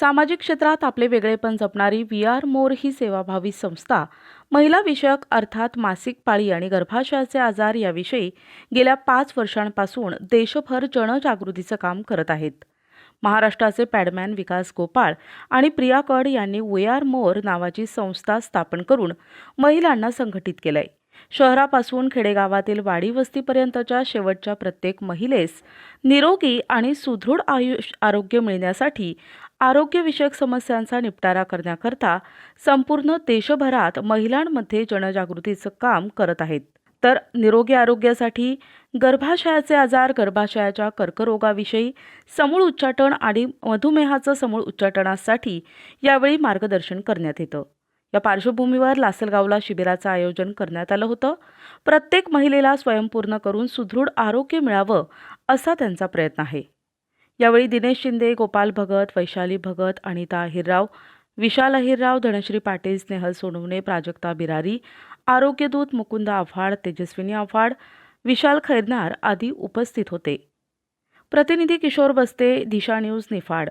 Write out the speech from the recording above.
सामाजिक क्षेत्रात आपले वेगळेपण जपणारी व्ही आर मोर ही सेवाभावी संस्था महिला विषयक अर्थात मासिक पाळी आणि गर्भाशयाचे आजार याविषयी गेल्या पाच वर्षांपासून देशभर जनजागृतीचं काम करत आहेत. महाराष्ट्राचे पॅडमॅन विकास गोपाळ आणि प्रिया कड यांनी वी आर मोर नावाची संस्था स्थापन करून महिलांना संघटित केलंय. शहरापासून खेडेगावातील वाडी वस्तीपर्यंतच्या शेवटच्या प्रत्येक महिलेस निरोगी आणि सुदृढ आयुष आरोग्य मिळण्यासाठी आरोग्यविषयक समस्यांचा निपटारा करण्याकरता संपूर्ण देशभरात महिलांमध्ये जनजागृतीचं काम करत आहेत. तर निरोगी आरोग्यासाठी गर्भाशयाचे आजार गर्भाशयाच्या कर्करोगाविषयी समूळ उच्चाटन आणि मधुमेहाचं समूळ उच्चाटनासाठी यावेळी मार्गदर्शन करण्यात येतं. या पार्श्वभूमीवर लासलगावला शिबिराचं आयोजन करण्यात आलं होतं. प्रत्येक महिलेला स्वयंपूर्ण करून सुदृढ आरोग्य मिळावं असा त्यांचा प्रयत्न आहे. यावेळी दिनेश शिंदे गोपाल भगत वैशाली भगत अनिता अहिरराव विशाल अहिरराव धनश्री पाटील स्नेहल सोनवणे प्राजक्ता बिरारी आरोग्यदूत मुकुंद आव्हाड तेजस्विनी आव्हाड विशाल खैरनार आदी उपस्थित होते. प्रतिनिधी किशोर बस्ते दिशा न्यूज निफाड.